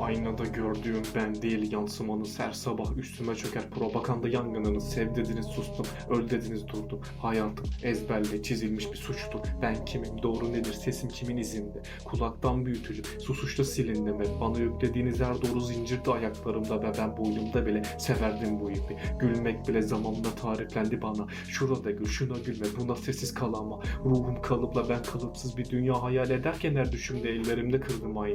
Aynada gördüğüm ben değil yansımanız her sabah üstüme çöker. Propaganda yangınınız sev dediniz sustum öl dediniz durdum. Hayatım ezberle çizilmiş bir suçtu ben kimim doğru nedir sesim kimin izinde? Kulaktan büyütülüp susuşta silindim hep bana yüklediğiniz her doğru zincirde ayaklarımda ve ben boynumda bile severdim bu ipi. Gülmek bile zamanla tariflendi bana. Şurada gül şuna gülme buna sessiz kalama. Ruhum kalıpla ben kalıpsız bir dünya hayal ederken her düşümde ellerimde kırdım aynayı.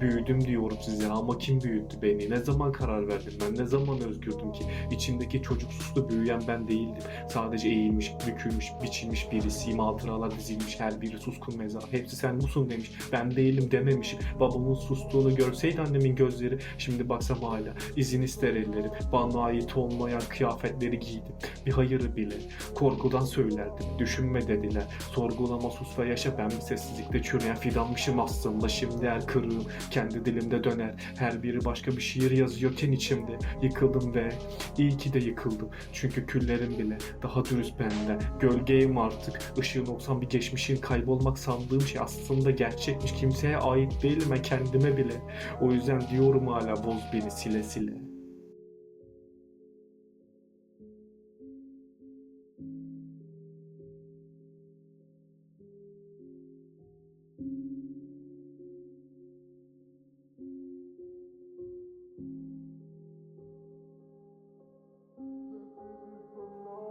Büyüdüm diyorum size ama kim büyüttü beni? Ne zaman karar verdim ben? Ne zaman özgürdüm ki? İçimdeki çocuksuzda büyüyen ben değildim. Sadece eğilmiş, bükülmüş, biçilmiş birisiyim. Hatıralar dizilmiş her biri suskun mezar. Hepsi sen musun demiş. Ben değilim dememişim. Babamın sustuğunu görseydi annemin gözleri. Şimdi baksam hala izin ister ellerim. Bana ait olmayan kıyafetleri giydim. Bir hayırı bile. Korkudan söylerdim. Düşünme dediler. Sorgulama sus ve yaşa ben bir sessizlikte çürüyen fidanmışım aslında. Şimdi el kırığım kendi dilimde döner. Her biri başka bir şiir yazıyorken içimde yıkıldım ve iyi ki de yıkıldım. Çünkü küllerim bile daha dürüst benden. Gölgeyim artık. Işığın olsam bir geçmişin kaybolmak sandığım şey aslında gerçekmiş. Kimseye ait değilim ve kendime bile. O yüzden diyorum hala boz beni sile sile.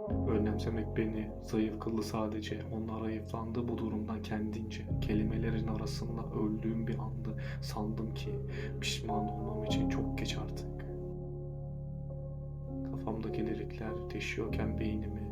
Önemsemek beni zayıf kıldı sadece. Onlar ayıflandı bu durumdan kendince. Kelimelerin arasında öldüğüm bir andı. Sandım ki pişman olmam için çok geç artık. Kafamdaki lirikler deşiyorken beynimi.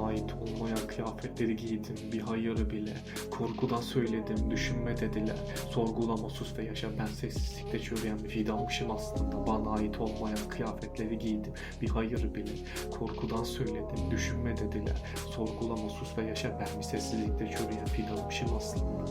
Ait olmayan kıyafetleri giydim bir hayırı bile. Korkudan söyledim düşünme dediler. Sorgulama sus ve yaşa ben sessizlikte çürüyen bir fidanmışım aslında. Bana ait olmayan kıyafetleri giydim bir hayırı bile. Korkudan söyledim düşünme dediler. Sorgulama sus ve yaşa ben bir sessizlikte çürüyen fidanmışım aslında.